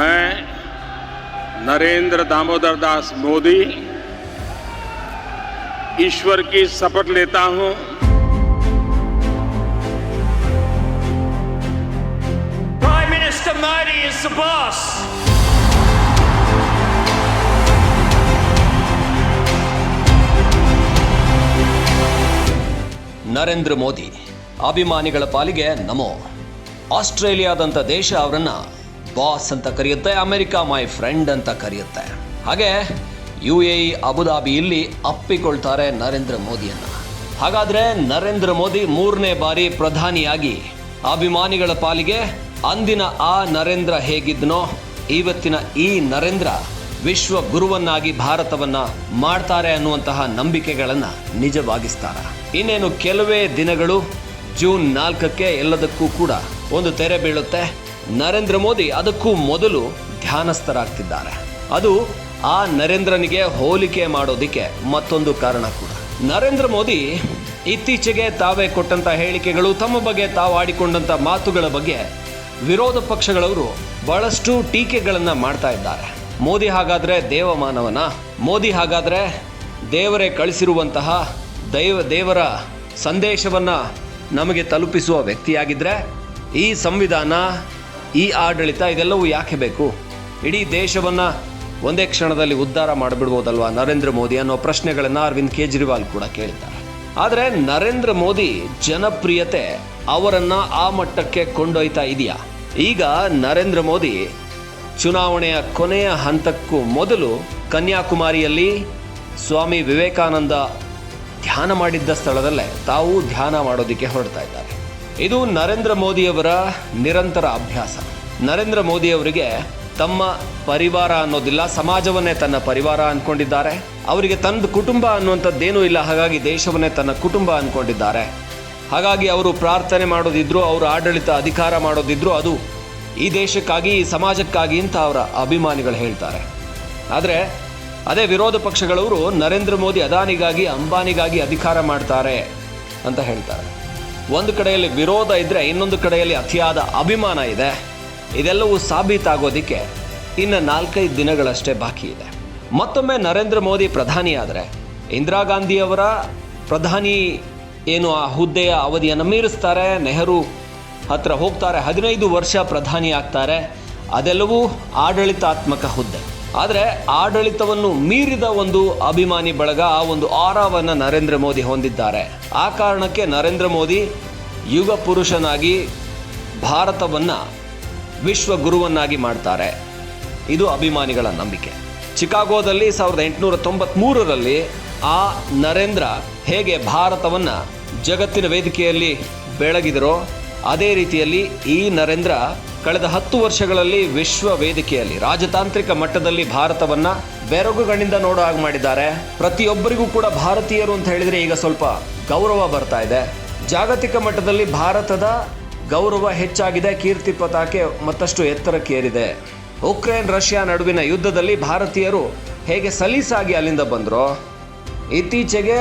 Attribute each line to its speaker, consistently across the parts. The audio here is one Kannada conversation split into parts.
Speaker 1: मैं नरेंद्र दामोदर दास मोदी ईश्वर की शपथ लेता हूं
Speaker 2: Prime Minister Modi is the boss.
Speaker 3: Narendra Modi ಅಭಿಮಾನಿಗಳ ಪಾಲಿಗೆ ನಮೋ ಆಸ್ಟ್ರೇಲಿಯಾದಂಥ ದೇಶ ಅವರನ್ನ ಬಾಸ್ ಅಂತ ಕರೆಯುತ್ತೆ, ಅಮೆರಿಕ ಮೈ ಫ್ರೆಂಡ್ ಅಂತ ಕರೆಯುತ್ತೆ. ಹಾಗೆ ಯು ಎ ಇ, ಅಬುದಾಬಿ ಇಲ್ಲಿ ಅಪ್ಪಿಕೊಳ್ತಾರೆ ನರೇಂದ್ರ ಮೋದಿಯನ್ನು. ಹಾಗಾದರೆ ನರೇಂದ್ರ ಮೋದಿ ಮೂರನೇ ಬಾರಿ ಪ್ರಧಾನಿಯಾಗಿ ಅಭಿಮಾನಿಗಳ ಪಾಲಿಗೆ ಅಂದಿನ ಆ ನರೇಂದ್ರ ಹೇಗಿದ್ನೋ ಇವತ್ತಿನ ಈ ನರೇಂದ್ರ ವಿಶ್ವ ಗುರುವನ್ನಾಗಿ ಭಾರತವನ್ನ ಮಾಡ್ತಾರೆ ಅನ್ನುವಂತಹ ನಂಬಿಕೆಗಳನ್ನು ನಿಜವಾಗಿಸ್ತಾರ. ಇನ್ನೇನು, ಕೆಲವೇ ದಿನಗಳು ಜೂನ್ ನಾಲ್ಕಕ್ಕೆ ಎಲ್ಲದಕ್ಕೂ ಕೂಡ ಒಂದು ತೆರೆ ಬೀಳುತ್ತೆ. ನರೇಂದ್ರ ಮೋದಿ ಅದಕ್ಕೂ ಮೊದಲು ಧ್ಯಾನಸ್ಥರಾಗ್ತಿದ್ದಾರೆ. ಅದು ಆ ನರೇಂದ್ರನಿಗೆ ಹೋಲಿಕೆ ಮಾಡೋದಿಕ್ಕೆ ಮತ್ತೊಂದು ಕಾರಣ ಕೂಡ. ನರೇಂದ್ರ ಮೋದಿ ಇತ್ತೀಚೆಗೆ ತಾವೇ ಕೊಟ್ಟಂತ ಹೇಳಿಕೆಗಳು ತಮ್ಮ ಬಗ್ಗೆ ತಾವು ಆಡಿಕೊಂಡಂತ ಮಾತುಗಳ ಬಗ್ಗೆ ವಿರೋಧ ಪಕ್ಷಗಳವರು ಬಹಳಷ್ಟು ಟೀಕೆಗಳನ್ನ ಮಾಡ್ತಾ ಇದ್ದಾರೆ. ಮೋದಿ ಹಾಗಾದ್ರೆ ದೇವಮಾನವನ? ಮೋದಿ ಹಾಗಾದ್ರೆ ದೇವರೇ ಕಳಿಸಿರುವಂತಹ ದೈವ, ದೇವರ ಸಂದೇಶವನ್ನ ನಮಗೆ ತಲುಪಿಸುವ ವ್ಯಕ್ತಿಯಾಗಿದ್ರೆ ಈ ಸಂವಿಧಾನ ಈ ಆಡಳಿತ ಇದೆಲ್ಲವೂ ಯಾಕೆ ಬೇಕು? ಇಡೀ ದೇಶವನ್ನು ಒಂದೇ ಕ್ಷಣದಲ್ಲಿ ಉದ್ಧಾರ ಮಾಡಿಬಿಡ್ಬೋದಲ್ವಾ ನರೇಂದ್ರ ಮೋದಿ ಅನ್ನೋ ಪ್ರಶ್ನೆಗಳನ್ನು ಅರವಿಂದ್ ಕೇಜ್ರಿವಾಲ್ ಕೂಡ ಕೇಳಿದ್ದಾರೆ. ಆದರೆ ನರೇಂದ್ರ ಮೋದಿ ಜನಪ್ರಿಯತೆ ಅವರನ್ನು ಆ ಮಟ್ಟಕ್ಕೆ ಕೊಂಡೊಯ್ತಾ ಇದೆಯಾ? ಈಗ ನರೇಂದ್ರ ಮೋದಿ ಚುನಾವಣೆಯ ಕೊನೆಯ ಹಂತಕ್ಕೂ ಮೊದಲು ಕನ್ಯಾಕುಮಾರಿಯಲ್ಲಿ ಸ್ವಾಮಿ ವಿವೇಕಾನಂದ ಧ್ಯಾನ ಮಾಡಿದ್ದ ಸ್ಥಳದಲ್ಲೇ ತಾವು ಧ್ಯಾನ ಮಾಡೋದಕ್ಕೆ ಹೊರಡ್ತಾ ಇದ್ದಾರೆ. ಇದು ನರೇಂದ್ರ ಮೋದಿಯವರ ನಿರಂತರ ಅಭ್ಯಾಸ. ನರೇಂದ್ರ ಮೋದಿಯವರಿಗೆ ತಮ್ಮ ಪರಿವಾರ ಅನ್ನೋದಿಲ್ಲ, ಸಮಾಜವನ್ನೇ ತನ್ನ ಪರಿವಾರ ಅನ್ಕೊಂಡಿದ್ದಾರೆ. ಅವರಿಗೆ ತನ್ನದು ಕುಟುಂಬ ಅನ್ನುವಂಥದ್ದೇನೂ ಇಲ್ಲ, ಹಾಗಾಗಿ ದೇಶವನ್ನೇ ತನ್ನ ಕುಟುಂಬ ಅನ್ಕೊಂಡಿದ್ದಾರೆ. ಹಾಗಾಗಿ ಅವರು ಪ್ರಾರ್ಥನೆ ಮಾಡೋದಿದ್ರು, ಅವರು ಆಡಳಿತ ಅಧಿಕಾರ ಮಾಡೋದಿದ್ರು, ಅದು ಈ ದೇಶಕ್ಕಾಗಿ, ಈ ಸಮಾಜಕ್ಕಾಗಿ ಅಂತ ಅವರ ಅಭಿಮಾನಿಗಳು ಹೇಳ್ತಾರೆ. ಆದರೆ, ಅದೇ ವಿರೋಧ ಪಕ್ಷಗಳವರು ನರೇಂದ್ರ ಮೋದಿ ಅದಾನಿಗಾಗಿ, ಅಂಬಾನಿಗಾಗಿ ಅಧಿಕಾರ ಮಾಡ್ತಾರೆ ಅಂತ ಹೇಳ್ತಾರೆ. ಒಂದು ಕಡೆಯಲ್ಲಿ ವಿರೋಧ ಇದ್ದರೆ ಇನ್ನೊಂದು ಕಡೆಯಲ್ಲಿ ಅತಿಯಾದ ಅಭಿಮಾನ ಇದೆ. ಇದೆಲ್ಲವೂ ಸಾಬೀತಾಗೋದಿಕ್ಕೆ ಇನ್ನು ನಾಲ್ಕೈದು ದಿನಗಳಷ್ಟೇ ಬಾಕಿ ಇದೆ. ಮತ್ತೊಮ್ಮೆ ನರೇಂದ್ರ ಮೋದಿ ಪ್ರಧಾನಿಯಾದರೆ, ಇಂದಿರಾ ಗಾಂಧಿಯವರ ಪ್ರಧಾನಿ ಏನು ಆ ಹುದ್ದೆಯ ಅವಧಿಯನ್ನು ಮೀರಿಸ್ತಾರೆ, ನೆಹರು ಹತ್ರ ಹೋಗ್ತಾರೆ, ಹದಿನೈದು ವರ್ಷ ಪ್ರಧಾನಿ ಆಗ್ತಾರೆ, ಅದೆಲ್ಲವೂ ಆಡಳಿತಾತ್ಮಕ ಹುದ್ದೆ. ಆದರೆ ಆಡಳಿತವನ್ನು ಮೀರಿದ ಒಂದು ಅಭಿಮಾನಿ ಬಳಗ ಆ ಒಂದು ಆರಾವನ್ನು ನರೇಂದ್ರ ಮೋದಿ ಹೊಂದಿದ್ದಾರೆ. ಆ ಕಾರಣಕ್ಕೆ ನರೇಂದ್ರ ಮೋದಿ ಯುಗ ಪುರುಷನಾಗಿ ಭಾರತವನ್ನು ವಿಶ್ವ ಗುರುವನ್ನಾಗಿ ಮಾಡ್ತಾರೆ. ಇದು ಅಭಿಮಾನಿಗಳ ನಂಬಿಕೆ. ಚಿಕಾಗೋದಲ್ಲಿ ಸಾವಿರದ ಎಂಟುನೂರ ತೊಂಬತ್ಮೂರರಲ್ಲಿ ಆ ನರೇಂದ್ರ ಹೇಗೆ ಭಾರತವನ್ನು ಜಗತ್ತಿನ ವೇದಿಕೆಯಲ್ಲಿ ಬೆಳಗಿದರೋ, ಅದೇ ರೀತಿಯಲ್ಲಿ ಈ ನರೇಂದ್ರ ಕಳೆದ ಹತ್ತು ವರ್ಷಗಳಲ್ಲಿ ವಿಶ್ವ ವೇದಿಕೆಯಲ್ಲಿ ರಾಜತಾಂತ್ರಿಕ ಮಟ್ಟದಲ್ಲಿ ಭಾರತವನ್ನ ಬೆರಗುಗಳಿಂದ ನೋಡೋ ಹಾಗೆ ಮಾಡಿದ್ದಾರೆ. ಪ್ರತಿಯೊಬ್ಬರಿಗೂ ಕೂಡ ಭಾರತೀಯರು ಅಂತ ಹೇಳಿದ್ರೆ ಈಗ ಸ್ವಲ್ಪ ಗೌರವ ಬರ್ತಾ ಇದೆ. ಜಾಗತಿಕ ಮಟ್ಟದಲ್ಲಿ ಭಾರತದ ಗೌರವ ಹೆಚ್ಚಾಗಿದೆ. ಕೀರ್ತಿ ಪತಾಕೆ ಮತ್ತಷ್ಟು ಎತ್ತರಕ್ಕೇರಿದೆ. ಉಕ್ರೇನ್ ರಷ್ಯಾ ನಡುವಿನ ಯುದ್ಧದಲ್ಲಿ ಭಾರತೀಯರು ಹೇಗೆ ಸಲೀಸಾಗಿ ಅಲ್ಲಿಂದ ಬಂದರು, ಇತ್ತೀಚೆಗೆ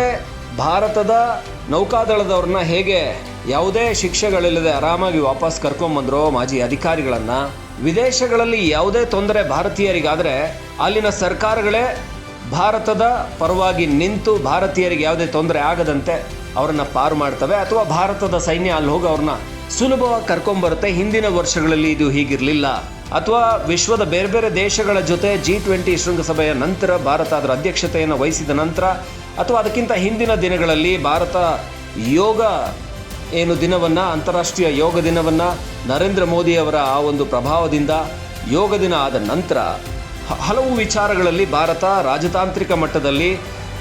Speaker 3: ಭಾರತದ ನೌಕಾದಳದವ್ರನ್ನ ಹೇಗೆ ಯಾವುದೇ ಶಿಕ್ಷೆಗಳಿಲ್ಲದೆ ಆರಾಮಾಗಿ ವಾಪಸ್ ಕರ್ಕೊಂಬಂದ್ರು ಮಾಜಿ ಅಧಿಕಾರಿಗಳನ್ನ. ವಿದೇಶಗಳಲ್ಲಿ ಯಾವುದೇ ತೊಂದರೆ ಭಾರತೀಯರಿಗಾದರೆ ಅಲ್ಲಿನ ಸರ್ಕಾರಗಳೇ ಭಾರತದ ಪರವಾಗಿ ನಿಂತು ಭಾರತೀಯರಿಗೆ ಯಾವುದೇ ತೊಂದರೆ ಆಗದಂತೆ ಅವರನ್ನು ಪಾರು ಮಾಡ್ತವೆ ಅಥವಾ ಭಾರತದ ಸೈನ್ಯ ಅಲ್ಲಿ ಹೋಗಿ ಅವ್ರನ್ನ ಸುಲಭವಾಗಿ ಕರ್ಕೊಂಬರುತ್ತೆ. ಹಿಂದಿನ ವರ್ಷಗಳಲ್ಲಿ ಇದು ಹೀಗಿರಲಿಲ್ಲ. ಅಥವಾ ವಿಶ್ವದ ಬೇರೆ ಬೇರೆ ದೇಶಗಳ ಜೊತೆ ಜಿ ಟ್ವೆಂಟಿ ಶೃಂಗಸಭೆಯ ನಂತರ ಭಾರತ ಅದರ ಅಧ್ಯಕ್ಷತೆಯನ್ನು ವಹಿಸಿದ ನಂತರ ಅಥವಾ ಅದಕ್ಕಿಂತ ಹಿಂದಿನ ದಿನಗಳಲ್ಲಿ ಭಾರತ ಯೋಗ ಏನು ದಿನವನ್ನು, ಅಂತಾರಾಷ್ಟ್ರೀಯ ಯೋಗ ದಿನವನ್ನು ನರೇಂದ್ರ ಮೋದಿಯವರ ಆ ಒಂದು ಪ್ರಭಾವದಿಂದ ಯೋಗ ದಿನ ಆದ ನಂತರ ಹಲವು ವಿಚಾರಗಳಲ್ಲಿ ಭಾರತ ರಾಜತಾಂತ್ರಿಕ ಮಟ್ಟದಲ್ಲಿ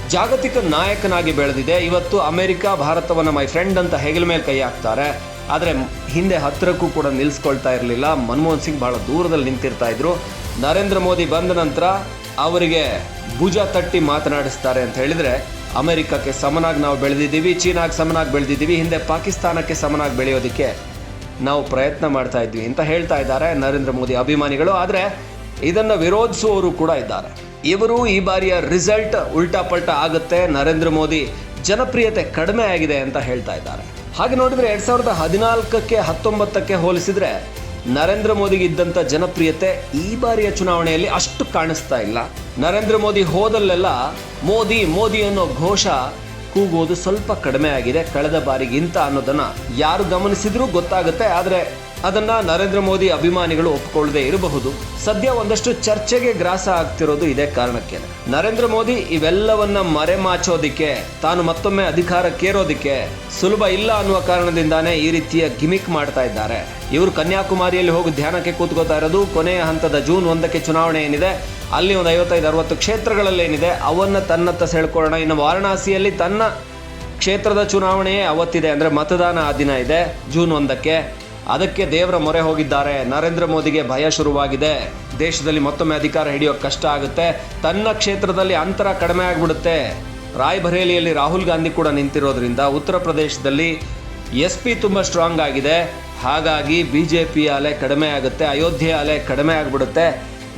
Speaker 3: ಜಾಗತಿಕ ನಾಯಕನಾಗಿ ಬೆಳೆದಿದೆ. ಇವತ್ತು ಅಮೆರಿಕ, ಭಾರತವನ್ನು ಮೈ ಫ್ರೆಂಡ್ ಅಂತ ಹೆಗಲ ಮೇಲೆ ಕೈ ಹಾಕ್ತಾರೆ. ಆದರೆ ಹಿಂದೆ ಹತ್ತಿರಕ್ಕೂ ಕೂಡ ನಿಲ್ಲಿಸ್ಕೊಳ್ತಾ ಇರಲಿಲ್ಲ. ಮನಮೋಹನ್ ಸಿಂಗ್ ಬಹಳ ದೂರದಲ್ಲಿ ನಿಂತಿರ್ತಾ ಇದ್ರು. ನರೇಂದ್ರ ಮೋದಿ ಬಂದ ನಂತರ ಅವರಿಗೆ ಭುಜ ತಟ್ಟಿ ಮಾತನಾಡಿಸ್ತಾರೆ ಅಂತ ಹೇಳಿದ್ರೆ ಅಮೆರಿಕಕ್ಕೆ ಸಮನಾಗಿ ನಾವು ಬೆಳೆದಿದ್ದೀವಿ, ಚೀನಾಗೆ ಸಮನಾಗಿ ಬೆಳೆದಿದ್ದೀವಿ, ಹಿಂದೆ ಪಾಕಿಸ್ತಾನಕ್ಕೆ ಸಮನಾಗಿ ಬೆಳೆಯೋದಕ್ಕೆ ನಾವು ಪ್ರಯತ್ನ ಮಾಡ್ತಾ ಇದ್ವಿ ಅಂತ ಹೇಳ್ತಾ ಇದ್ದಾರೆ ನರೇಂದ್ರ ಮೋದಿ ಅಭಿಮಾನಿಗಳು. ಆದರೆ ಇದನ್ನು ವಿರೋಧಿಸುವವರು ಕೂಡ ಇದ್ದಾರೆ. ಇವರು ಈ ಬಾರಿಯ ರಿಸಲ್ಟ್ ಉಲ್ಟಾ ಪಲ್ಟಾ ಆಗುತ್ತೆ. ನರೇಂದ್ರ ಮೋದಿ ಜನಪ್ರಿಯತೆ ಕಡಿಮೆ ಆಗಿದೆ ಅಂತ ಹೇಳ್ತಾ ಇದ್ದಾರೆ. ಹಾಗೆ ನೋಡಿದ್ರೆ ಎರಡ್ ಸಾವಿರದ ಹದಿನಾಲ್ಕಕ್ಕೆ ಹತ್ತೊಂಬತ್ತಕ್ಕೆ ಹೋಲಿಸಿದ್ರೆ ನರೇಂದ್ರ ಮೋದಿಗೆ ಇದ್ದಂತ ಜನಪ್ರಿಯತೆ ಈ ಬಾರಿಯ ಚುನಾವಣೆಯಲ್ಲಿ ಅಷ್ಟು ಕಾಣಿಸ್ತಾ ಇಲ್ಲ. ನರೇಂದ್ರ ಮೋದಿ ಹೋದಲ್ಲೆಲ್ಲ ಮೋದಿ ಮೋದಿ ಅನ್ನೋ ಘೋಷ ಕೂಗೋದು ಸ್ವಲ್ಪ ಕಡಿಮೆ ಆಗಿದೆ. ಕಳೆದ ಬಾರಿಗಿಂತ ಅನ್ನೋದನ್ನ ಯಾರು ಗಮನಿಸಿದ್ರೂ ಗೊತ್ತಾಗುತ್ತೆ. ಆದರೆ ಅದನ್ನ ನರೇಂದ್ರ ಮೋದಿ ಅಭಿಮಾನಿಗಳು ಒಪ್ಪಿಕೊಳ್ಳದೆ ಇರಬಹುದು. ಸದ್ಯ ಒಂದಷ್ಟು ಚರ್ಚೆಗೆ ಗ್ರಾಸ ಆಗ್ತಿರೋದು ಇದೇ ಕಾರಣಕ್ಕೆ. ನರೇಂದ್ರ ಮೋದಿ ಇವೆಲ್ಲವನ್ನ ಮರೆಮಾಚೋದಿಕ್ಕೆ ತಾನು ಮತ್ತೊಮ್ಮೆ ಅಧಿಕಾರ ಕೇರೋದಿಕ್ಕೆ ಸುಲಭ ಇಲ್ಲ ಅನ್ನುವ ಕಾರಣದಿಂದಾನೇ ಈ ರೀತಿಯ ಗಿಮಿಕ್ ಮಾಡ್ತಾ ಇದ್ದಾರೆ. ಇವರು ಕನ್ಯಾಕುಮಾರಿಯಲ್ಲಿ ಹೋಗಿ ಧ್ಯಾನಕ್ಕೆ ಕೂತ್ಕೋತಾ ಇರೋದು, ಕೊನೆಯ ಹಂತದ ಜೂನ್ ಒಂದಕ್ಕೆ ಚುನಾವಣೆ ಏನಿದೆ, ಅಲ್ಲಿ ಒಂದು ಐವತ್ತೈದು, ಅರವತ್ತು ಕ್ಷೇತ್ರಗಳಲ್ಲೇನಿದೆ ಅವನ್ನ ತನ್ನತ್ತ ಸೆಳ್ಕೊಳ್ಳೋಣ. ಇನ್ನು ವಾರಣಾಸಿಯಲ್ಲಿ ತನ್ನ ಕ್ಷೇತ್ರದ ಚುನಾವಣೆಯೇ ಅವತ್ತಿದೆ, ಅಂದರೆ ಮತದಾನ ಆ ದಿನ ಇದೆ, ಜೂನ್ ಒಂದಕ್ಕೆ. ಅದಕ್ಕೆ ದೇವರ ಮೊರೆ ಹೋಗಿದ್ದಾರೆ. ನರೇಂದ್ರ ಮೋದಿಗೆ ಭಯ ಶುರುವಾಗಿದೆ. ದೇಶದಲ್ಲಿ ಮತ್ತೊಮ್ಮೆ ಅಧಿಕಾರ ಹಿಡಿಯೋಕೆ ಕಷ್ಟ ಆಗುತ್ತೆ. ತನ್ನ ಕ್ಷೇತ್ರದಲ್ಲಿ ಅಂತರ ಕಡಿಮೆ ಆಗಿಬಿಡುತ್ತೆ. ರಾಯ್ಬರೇಲಿಯಲ್ಲಿ ರಾಹುಲ್ ಗಾಂಧಿ ಕೂಡ ನಿಂತಿರೋದ್ರಿಂದ ಉತ್ತರ ಪ್ರದೇಶದಲ್ಲಿ ಎಸ್ ಪಿ ತುಂಬ ಸ್ಟ್ರಾಂಗ್ ಆಗಿದೆ. ಹಾಗಾಗಿ ಬಿ ಜೆ ಪಿ ಅಲೆ ಕಡಿಮೆ ಆಗುತ್ತೆ. ಅಯೋಧ್ಯೆ ಅಲೆ ಕಡಿಮೆ ಆಗಿಬಿಡುತ್ತೆ.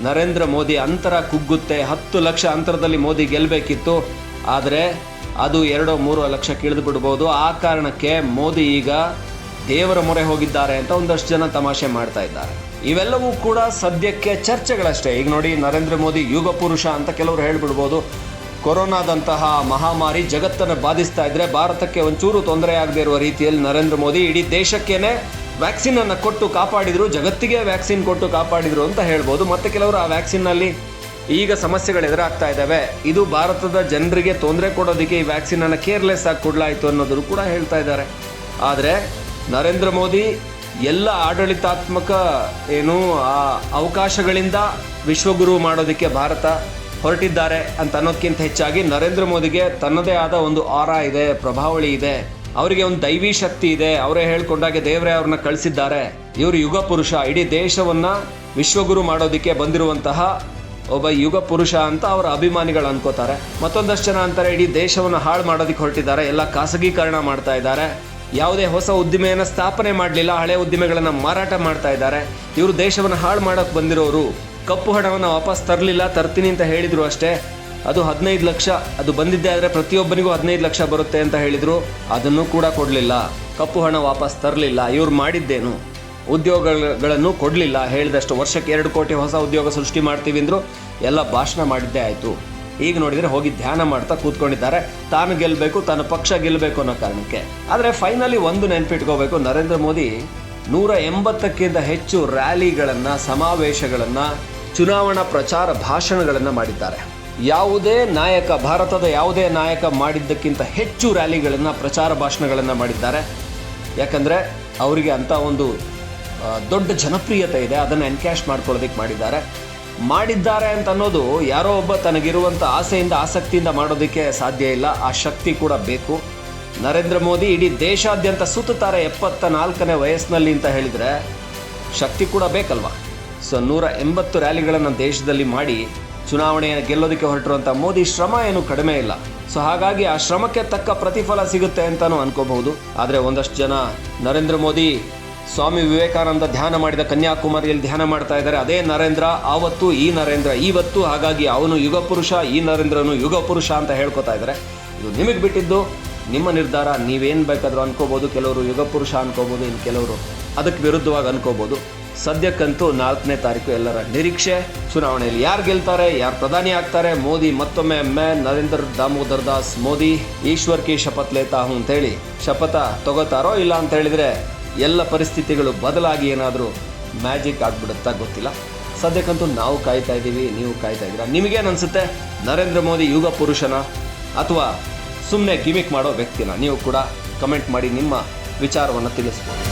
Speaker 3: ನರೇಂದ್ರ ಮೋದಿ ಅಂತರ ಕುಗ್ಗುತ್ತೆ. ಹತ್ತು ಲಕ್ಷ ಅಂತರದಲ್ಲಿ ಮೋದಿ ಗೆಲ್ಲಬೇಕಿತ್ತು ಆದರೆ ಅದು ಎರಡೋ ಮೂರೋ ಲಕ್ಷ ಕಿಳಿದು ಬಿಡ್ಬೋದು ಆ ಕಾರಣಕ್ಕೆ ಮೋದಿ ಈಗ ದೇವರ ಮೊರೆ ಹೋಗಿದ್ದಾರೆ ಅಂತ ಒಂದಷ್ಟು ಜನ ತಮಾಷೆ ಮಾಡ್ತಾ ಇದ್ದಾರೆ. ಇವೆಲ್ಲವೂ ಕೂಡ ಸದ್ಯಕ್ಕೆ ಚರ್ಚೆಗಳಷ್ಟೇ. ಈಗ ನೋಡಿ, ನರೇಂದ್ರ ಮೋದಿ ಯುಗ ಪುರುಷ ಅಂತ ಕೆಲವರು ಹೇಳ್ಬಿಡ್ಬೋದು. ಕೊರೋನಾದಂತಹ ಮಹಾಮಾರಿ ಜಗತ್ತನ್ನು ಬಾಧಿಸ್ತಾ ಇದ್ರೆ ಭಾರತಕ್ಕೆ ಒಂಚೂರು ತೊಂದರೆ ಆಗದೆ ಇರುವ ರೀತಿಯಲ್ಲಿ ನರೇಂದ್ರ ಮೋದಿ ಇಡೀ ದೇಶಕ್ಕೇನೆ ವ್ಯಾಕ್ಸಿನ್ ಅನ್ನು ಕೊಟ್ಟು ಕಾಪಾಡಿದ್ರು, ಜಗತ್ತಿಗೆ ವ್ಯಾಕ್ಸಿನ್ ಕೊಟ್ಟು ಕಾಪಾಡಿದ್ರು ಅಂತ ಹೇಳ್ಬೋದು. ಮತ್ತೆ ಕೆಲವರು ಆ ವ್ಯಾಕ್ಸಿನ್ನಲ್ಲಿ ಈಗ ಸಮಸ್ಯೆಗಳು ಎದುರಾಗ್ತಾ ಇದ್ದಾವೆ. ಇದು ಭಾರತದ ಜನರಿಗೆ ತೊಂದರೆ ಕೊಡೋದಕ್ಕೆ ಈ ವ್ಯಾಕ್ಸಿನ್ ಅನ್ನು ಕೇರ್ಲೆಸ್ ಆಗಿ ಕೊಡಲಾಯಿತು ಅನ್ನೋದನ್ನು ಕೂಡ ಹೇಳ್ತಾ ಇದ್ದಾರೆ. ಆದರೆ ನರೇಂದ್ರ ಮೋದಿ, ಎಲ್ಲ ಆಡಳಿತಾತ್ಮಕ ಏನು, ಆ ಅವಕಾಶಗಳಿಂದ ವಿಶ್ವಗುರು ಮಾಡೋದಕ್ಕೆ ಭಾರತ ಹೊರಟಿದ್ದಾರೆ ಅಂತ ಅನ್ನೋದಕ್ಕಿಂತ ಹೆಚ್ಚಾಗಿ ನರೇಂದ್ರ ಮೋದಿಗೆ ತನ್ನದೇ ಆದ ಒಂದು ಆರ ಇದೆ, ಪ್ರಭಾವಳಿ ಇದೆ. ಅವರಿಗೆ ಒಂದು ದೈವಿ ಶಕ್ತಿ ಇದೆ. ಅವರೇ ಹೇಳ್ಕೊಂಡಾಗೆ ದೇವರೇ ಅವ್ರನ್ನ ಕಳಿಸಿದ್ದಾರೆ. ಇವರು ಯುಗ ಪುರುಷ. ಇಡೀ ದೇಶವನ್ನ ವಿಶ್ವಗುರು ಮಾಡೋದಕ್ಕೆ ಬಂದಿರುವಂತಹ ಒಬ್ಬ ಯುಗ ಪುರುಷ ಅಂತ ಅವರ ಅಭಿಮಾನಿಗಳು ಅನ್ಕೋತಾರೆ. ಮತ್ತೊಂದಷ್ಟು ಜನ ಅಂತಾರೆ, ಇಡೀ ದೇಶವನ್ನು ಹಾಳು ಮಾಡೋದಕ್ಕೆ ಹೊರಟಿದ್ದಾರೆ. ಎಲ್ಲ ಖಾಸಗೀಕರಣ ಮಾಡ್ತಾ ಇದ್ದಾರೆ. ಯಾವುದೇ ಹೊಸ ಉದ್ದಿಮೆಯನ್ನು ಸ್ಥಾಪನೆ ಮಾಡಲಿಲ್ಲ, ಹಳೆ ಉದ್ದಿಮೆಗಳನ್ನು ಮಾರಾಟ ಮಾಡ್ತಾ ಇದ್ದಾರೆ. ಇವರು ದೇಶವನ್ನು ಹಾಳು ಮಾಡೋಕೆ ಬಂದಿರೋರು. ಕಪ್ಪು ಹಣವನ್ನು ವಾಪಸ್ ತರಲಿಲ್ಲ, ತರ್ತೀನಿ ಅಂತ ಹೇಳಿದರು ಅಷ್ಟೇ. ಅದು ಹದಿನೈದು ಲಕ್ಷ, ಅದು ಬಂದಿದ್ದೆ ಆದರೆ ಪ್ರತಿಯೊಬ್ಬರಿಗೂ ಹದಿನೈದು ಲಕ್ಷ ಬರುತ್ತೆ ಅಂತ ಹೇಳಿದರು. ಅದನ್ನು ಕೂಡ ಕೊಡಲಿಲ್ಲ. ಕಪ್ಪು ಹಣ ವಾಪಸ್ ತರಲಿಲ್ಲ, ಇವ್ರು ಮಾಡಿದ್ದೇನು? ಉದ್ಯೋಗಗಳನ್ನು ಕೊಡಲಿಲ್ಲ, ಹೇಳಿದಷ್ಟು ವರ್ಷಕ್ಕೆ ಎರಡು ಕೋಟಿ ಹೊಸ ಉದ್ಯೋಗ ಸೃಷ್ಟಿ ಮಾಡ್ತೀವಿ ಅಂದರು, ಎಲ್ಲ ಭಾಷಣ ಮಾಡಿದ್ದೇ ಆಯಿತು. ಈಗ ನೋಡಿದರೆ ಹೋಗಿ ಧ್ಯಾನ ಮಾಡ್ತಾ ಕೂತ್ಕೊಂಡಿದ್ದಾರೆ. ತಾನು ಗೆಲ್ಲಬೇಕು ತನ್ನ ಪಕ್ಷ ಗೆಲ್ಲಬೇಕು ಅನ್ನೋ ಕಾರಣಕ್ಕೆ. ಆದರೆ ಫೈನಲಿ ಒಂದು ನೆನ್ಪಿಟ್ಕೋಬೇಕು, ನರೇಂದ್ರ ಮೋದಿ ನೂರ ಎಂಬತ್ತಕ್ಕಿಂತ ಹೆಚ್ಚು ರ್ಯಾಲಿಗಳನ್ನು ಸಮಾವೇಶಗಳನ್ನು, ಚುನಾವಣಾ ಪ್ರಚಾರ ಭಾಷಣಗಳನ್ನು ಮಾಡಿದ್ದಾರೆ. ಯಾವುದೇ ನಾಯಕ, ಭಾರತದ ಯಾವುದೇ ನಾಯಕ ಮಾಡಿದ್ದಕ್ಕಿಂತ ಹೆಚ್ಚು ರ್ಯಾಲಿಗಳನ್ನು ಪ್ರಚಾರ ಭಾಷಣಗಳನ್ನು ಮಾಡಿದ್ದಾರೆ. ಯಾಕಂದರೆ ಅವರಿಗೆ ಅಂಥ ಒಂದು ದೊಡ್ಡ ಜನಪ್ರಿಯತೆ ಇದೆ. ಅದನ್ನು ಎನ್ಕ್ಯಾಶ್ ಮಾಡ್ಕೊಳ್ಳೋದಕ್ಕೆ ಮಾಡಿದ್ದಾರೆ. ಮಾಡಿದ್ದಾರೆ ಅಂತ ಅನ್ನೋದು ಯಾರೋ ಒಬ್ಬ ತನಗಿರುವಂಥ ಆಸೆಯಿಂದ, ಆಸಕ್ತಿಯಿಂದ ಮಾಡೋದಕ್ಕೆ ಸಾಧ್ಯ ಇಲ್ಲ. ಆ ಶಕ್ತಿ ಕೂಡ ಬೇಕು. ನರೇಂದ್ರ ಮೋದಿ ಇಡೀ ದೇಶಾದ್ಯಂತ ಸುತ್ತಾರೆ ಎಪ್ಪತ್ತ ನಾಲ್ಕನೇ ವಯಸ್ಸಿನಲ್ಲಿ ಅಂತ ಹೇಳಿದರೆ ಶಕ್ತಿ ಕೂಡ ಬೇಕಲ್ವಾ? ಸೊ, ನೂರ ಎಂಬತ್ತು ರ್ಯಾಲಿಗಳನ್ನು ದೇಶದಲ್ಲಿ ಮಾಡಿ ಚುನಾವಣೆಯನ್ನು ಗೆಲ್ಲೋದಕ್ಕೆ ಹೊರಟಿರುವಂಥ ಮೋದಿ ಶ್ರಮ ಏನು ಕಡಿಮೆ ಇಲ್ಲ. ಸೊ, ಹಾಗಾಗಿ ಆ ಶ್ರಮಕ್ಕೆ ತಕ್ಕ ಪ್ರತಿಫಲ ಸಿಗುತ್ತೆ ಅಂತಲೂ ಅನ್ಕೋಬಹುದು. ಆದರೆ ಒಂದಷ್ಟು ಜನ ನರೇಂದ್ರ ಮೋದಿ ಸ್ವಾಮಿ ವಿವೇಕಾನಂದ ಧ್ಯಾನ ಮಾಡಿದ ಕನ್ಯಾಕುಮಾರಿಯಲ್ಲಿ ಧ್ಯಾನ ಮಾಡ್ತಾ ಇದ್ದಾರೆ. ಅದೇ ನರೇಂದ್ರ, ಆವತ್ತು ಈ ನರೇಂದ್ರ ಇವತ್ತು ಹಾಗಾಗಿ ಅವನು ಯುಗ ಪುರುಷ, ಈ ನರೇಂದ್ರನು ಯುಗ ಪುರುಷ ಅಂತ ಹೇಳ್ಕೊತಾ ಇದ್ದಾರೆ. ಇದು ನಿಮಗೆ ಬಿಟ್ಟಿದ್ದು, ನಿಮ್ಮ ನಿರ್ಧಾರ, ನೀವೇನು ಬೇಕಾದರೂ ಅನ್ಕೋಬೋದು, ಕೆಲವರು ಯುಗ ಪುರುಷ ಅನ್ಕೋಬೋದು, ಇನ್ನು ಕೆಲವರು ಅದಕ್ಕೆ ವಿರುದ್ಧವಾಗಿ ಅನ್ಕೋಬೋದು. ಸದ್ಯಕ್ಕಂತೂ ನಾಲ್ಕನೇ ತಾರೀಕು ಎಲ್ಲರ ನಿರೀಕ್ಷೆ. ಚುನಾವಣೆಯಲ್ಲಿ ಯಾರು ಗೆಲ್ತಾರೆ, ಯಾರು ಪ್ರಧಾನಿ ಆಗ್ತಾರೆ, ಮೋದಿ ಮತ್ತೊಮ್ಮೆ ಎಮ್ಮೆ ನರೇಂದ್ರ ದಾಮೋದರ್ ದಾಸ್ ಮೋದಿ, ಈಶ್ವರ್ ಕಿ ಶಪಥ್ ಲೇತಾ ಅಂತೇಳಿ ಶಪಥ ತಗೋತಾರೋ ಇಲ್ಲ ಅಂತ ಹೇಳಿದ್ರೆ ಎಲ್ಲ ಪರಿಸ್ಥಿತಿಗಳು ಬದಲಾಗಿ ಏನಾದರೂ ಮ್ಯಾಜಿಕ್ ಆಗ್ಬಿಡುತ್ತಾ ಗೊತ್ತಿಲ್ಲ. ಸದ್ಯಕ್ಕಂತೂ ನಾವು ಕಾಯ್ತಾ ಇದ್ದೀವಿ, ನೀವು ಕಾಯ್ತಾ ಇದ್ದೀರಾ? ನಿಮಗೇನು ಅನಿಸುತ್ತೆ? ನರೇಂದ್ರ ಮೋದಿ ಯುಗ ಪುರುಷನ ಅಥವಾ ಸುಮ್ಮನೆ ಗಿಮಿಕ್ ಮಾಡೋ ವ್ಯಕ್ತಿನ ನೀವು ಕೂಡ ಕಮೆಂಟ್ ಮಾಡಿ ನಿಮ್ಮ ವಿಚಾರವನ್ನು ತಿಳಿಸ್ಬೋದು.